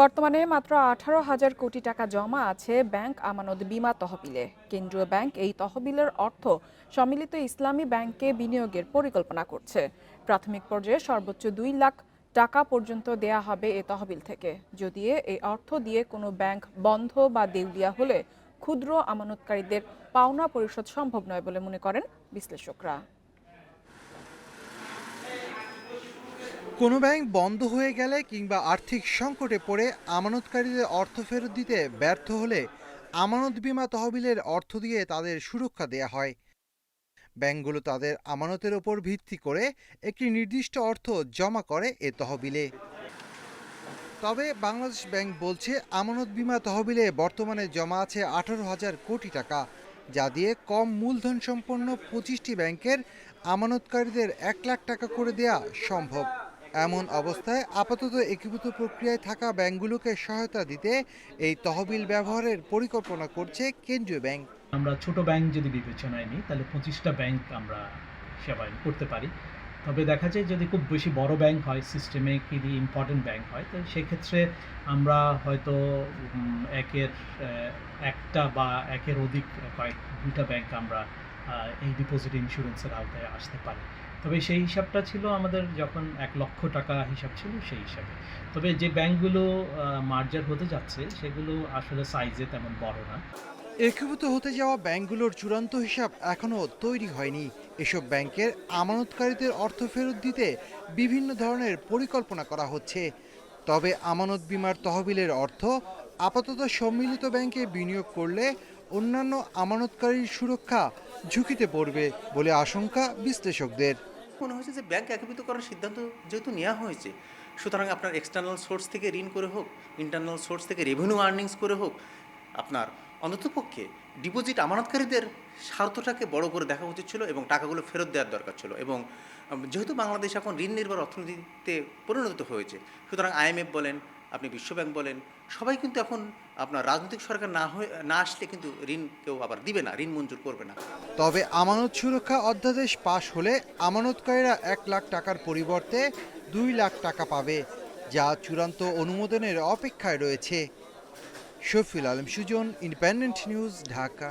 বর্তমানে মাত্র আঠারো হাজার কোটি টাকা জমা আছে ব্যাংক আমানত বিমা তহবিলে। কেন্দ্রীয় ব্যাংক এই তহবিলের অর্থ সম্মিলিত ইসলামী ব্যাংকে বিনিয়োগের পরিকল্পনা করছে। প্রাথমিক পর্যায়ে সর্বোচ্চ দুই লাখ টাকা পর্যন্ত দেয়া হবে এ তহবিল থেকে। যদি এই অর্থ দিয়ে কোনো ব্যাংক বন্ধ বা দেউলিয়া হলে ক্ষুদ্র আমানতকারীদের পাওনা পরিশোধ সম্ভব নয় বলে মনে করেন বিশ্লেষকরা। কোনো ব্যাংক বন্ধ হয়ে গেলে কিংবা আর্থিক সংকটে পড়ে আমানতকারীদের অর্থ ফেরত দিতে ব্যর্থ হলে আমানত বিমা তহবিলের অর্থ দিয়ে তাদের সুরক্ষা দেয়া হয়। ব্যাংকগুলো তাদের আমানতের ওপর ভিত্তি করে একটি নির্দিষ্ট অর্থ জমা করে এ তহবিলে। তবে বাংলাদেশ ব্যাংক বলছে, আমানত বিমা তহবিলে বর্তমানে জমা আছে আঠারো হাজার কোটি টাকা, যা দিয়ে কম মূলধন সম্পন্ন পঁচিশটি ব্যাংকের আমানতকারীদের এক লাখ টাকা করে দেয়া সম্ভব। এমন অবস্থায় আপাতত একীভূত প্রক্রিয়ায় থাকা ব্যাংকগুলোকে সহায়তা দিতে এই তহবিল ব্যবহারের পরিকল্পনা করছে কেন্দ্রীয় ব্যাংক। আমরা ছোট ব্যাংক যদি বিবেচনায় নিই, তাহলে পঁচিশটা ব্যাংক আমরা সেবায়ন করতে পারি। তবে দেখা যায় যদি খুব বেশি বড় ব্যাংক হয় সিস্টেমে কি ইম্পর্টেন্ট ব্যাংক হয় তো সেক্ষেত্রে আমরা হয়তো একের একটা বা একের অধিক কয়েক দুইটা ব্যাংক আমরা এই ডিপোজিট ইন্স্যুরেন্সের আওতায় আসতে পারে। তবে সেই হিসাবটা ছিল আমাদের যখন এক লক্ষ টাকা হিসাব ছিল সেই হিসাবে। তবে যে ব্যাংকগুলো মার্জার হতে যাচ্ছে, সেগুলো আসলে সাইজে তেমন বড় না। একীভূত হতে যাওয়া ব্যাংকগুলোর চূড়ান্ত হিসাব এখনও তৈরি হয়নি। এসব ব্যাংকের আমানতকারীদের অর্থ ফেরত দিতে বিভিন্ন ধরনের পরিকল্পনা করা হচ্ছে। তবে আমানত বিমার তহবিলের অর্থ আপাতত সম্মিলিত ব্যাংকে বিনিয়োগ করলে অন্যান্য আমানতকারীর সুরক্ষা ঝুঁকিতে পড়বে বলে আশঙ্কা বিশ্লেষকদের। মনে হয়েছে যে ব্যাংক একীভূত করার সিদ্ধান্ত যেহেতু নেওয়া হয়েছে, সুতরাং আপনার এক্সটার্নাল সোর্স থেকে ঋণ করে হোক ইন্টারনাল সোর্স থেকে রেভিনিউ আর্নিংস করে হোক, আপনার অন্ততপক্ষে ডিপোজিট আমানতকারীদের স্বার্থটাকে বড় করে দেখা উচিত ছিল এবং টাকাগুলো ফেরত দেওয়ার দরকার ছিল এবং যেহেতু বাংলাদেশ এখন ঋণ নির্ভর অর্থনীতিতে পরিণত হয়েছে, সুতরাং আইএমএফ বলেন আপনি বিশ্বব্যাংক বলেন, সবাই কিন্তু এখন আপনার রাজনৈতিক সরকার না হয়ে, না আসলে কিন্তু ঋণ কেউ আবার দিবে না, ঋণ মঞ্জুর করবে না। তবে আমানত সুরক্ষা অধ্যাদেশ পাশ হলে আমানতকারীরা এক লাখ টাকার পরিবর্তে দুই লাখ টাকা পাবে, যা চূড়ান্ত অনুমোদনের অপেক্ষায় রয়েছে। Shafil Alam Sujan independent news Dhaka.